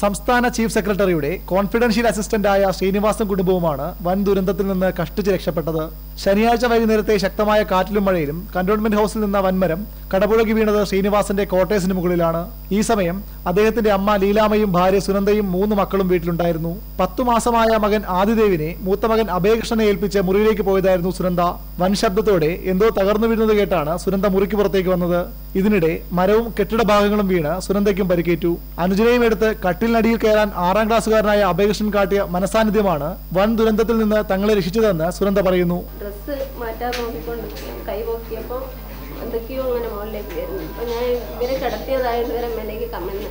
സംസ്ഥാന ചീഫ് സെക്രട്ടറിയുടെ കോൺഫിഡൻഷ്യൽ അസിസ്റ്റന്റായ ശ്രീനിവാസൻ കുടുംബവുമാണ് വൻ ദുരന്തത്തിൽ നിന്ന് കഷ്ടിച്ച് രക്ഷപ്പെട്ടത്. ശനിയാഴ്ച വൈകുന്നേരത്തെ ശക്തമായ കാറ്റിലും മഴയിലും കന്റോൺമെന്റ് ഹൌസിൽ നിന്ന വൻമരം കടപുഴകി വീണത് ശ്രീനിവാസന്റെ കോട്ടേഴ്സിന് മുകളിലാണ്. ഈ സമയം അദ്ദേഹത്തിന്റെ അമ്മ ലീലാമയും ഭാര്യ സുനന്ദയും മൂന്ന് മക്കളും വീട്ടിലുണ്ടായിരുന്നു. പത്തു മാസമായ മകൻ ആദിദേവിനെ മൂത്ത മകൻ അഭയകൃഷ്ണനെ ഏൽപ്പിച്ച് മുറിയിലേക്ക് പോയതായിരുന്നു സുനന്ദ. വൻ ശബ്ദത്തോടെ എന്തോ തകർന്നു വീഴുന്നത് കേട്ടാണ് സുനന്ദ മുറിക്ക് പുറത്തേക്ക് വന്നത്. ഇതിനിടെ മരവും കെട്ടിട ഭാഗങ്ങളും വീണ് സുനന്ദയ്ക്കും പരിക്കേറ്റു. അനുജനെയും എടുത്ത് കട്ടിലിനടിയിൽ കയറാൻ ആറാം ക്ലാസ്സുകാരനായ അഭയകൃഷ്ണൻ കാട്ടിയ മനസാന്നിധ്യമാണ് വൻ ദുരന്തത്തിൽ നിന്ന് തങ്ങളെ രക്ഷിച്ചതെന്ന് സുനന്ദ പറയുന്നു. മാറ്റാൻ നോക്കിക്കൊണ്ട് കൈ നോക്കിയപ്പോൾ എന്തൊക്കെയോ അങ്ങനെ മുകളിലേക്ക് വരുന്നു. അപ്പം ഞാൻ ഇവരെ കിടത്തിയതായത് ഇവരെ മേലേക്ക് കമ്മിന്ന്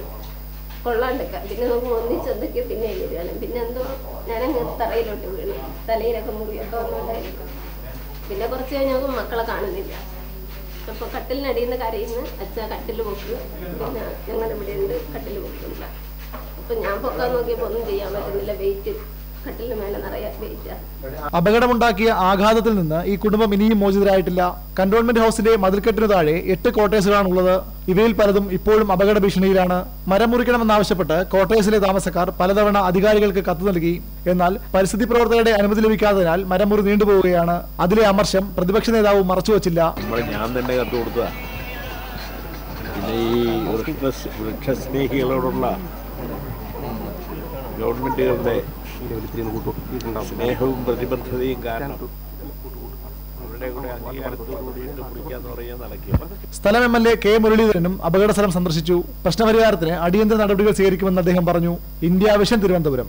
കൊള്ളാണ്ടെക്കാം പിന്നെ നമുക്ക് ഒന്നിച്ച് എന്തൊക്കെയോ പിന്നെ വരികയാണ് പിന്നെ എന്തോ ഞാനങ്ങ് തറയിലോട്ട് വീണു. തലയിലൊക്കെ മുറിയൊക്കെ ഒന്നുണ്ടായിരിക്കും പിന്നെ കുറച്ച് കഴിഞ്ഞാൽ മക്കളെ കാണുന്നില്ല. അപ്പോൾ കട്ടിലിനടിയിൽ നിന്ന് കരയുന്നു അച്ഛ കട്ടിൽ പൊക്ക്. പിന്നെ ഞങ്ങളുടെ ഇവിടെ ഉണ്ട് കട്ടിൽ പൊക്കുന്നില്ല. അപ്പം ഞാൻ പൊക്കാൻ നോക്കിയപ്പോൾ ഒന്നും ചെയ്യാൻ പറ്റുന്നില്ല. വെയിറ്റ് അപകടമുണ്ടാക്കിയ ആഘാതത്തിൽ നിന്ന് ഈ കുടുംബം ഇനിയും മോചിതരായിട്ടില്ല. കന്റോൺമെന്റ് ഹൌസിന്റെ മതിൽക്കെട്ടിനു താഴെ എട്ട് കോട്ടേഴ്സുകളാണ് ഉള്ളത് ഇവയിൽ പലതും ഇപ്പോഴും അപകട ഭീഷണിയിലാണ്. മരം മുറിക്കണമെന്നാവശ്യപ്പെട്ട് കോട്ടേഴ്സിലെ താമസക്കാർ പലതവണ അധികാരികൾക്ക് കത്ത് നൽകി. എന്നാൽ പരിസ്ഥിതി പ്രവർത്തകരുടെ അനുമതി ലഭിക്കാത്തതിനാൽ മരം മുറി നീണ്ടുപോവുകയാണ് അതിലെ അമർശം പ്രതിപക്ഷ നേതാവ് മറച്ചുവച്ചില്ല ഞാൻ തന്നെ കത്ത് കൊടുത്തതാ പിന്നെ ഈ വൃക്ഷ വൃക്ഷസ്നേഹികളോടുള്ള ഗവൺമെന്റുകളുടെ സ്നേഹവും പ്രതിബദ്ധതയും കാരണം സ്ഥലം എം എൽ എ കെ മുരളീധരനും അപകട സ്ഥലം സന്ദർശിച്ചു. പ്രശ്നപരിഹാരത്തിന് അടിയന്തര നടപടികൾ സ്വീകരിക്കുമെന്ന് അദ്ദേഹം പറഞ്ഞു. India vision Thiruvananthapuram.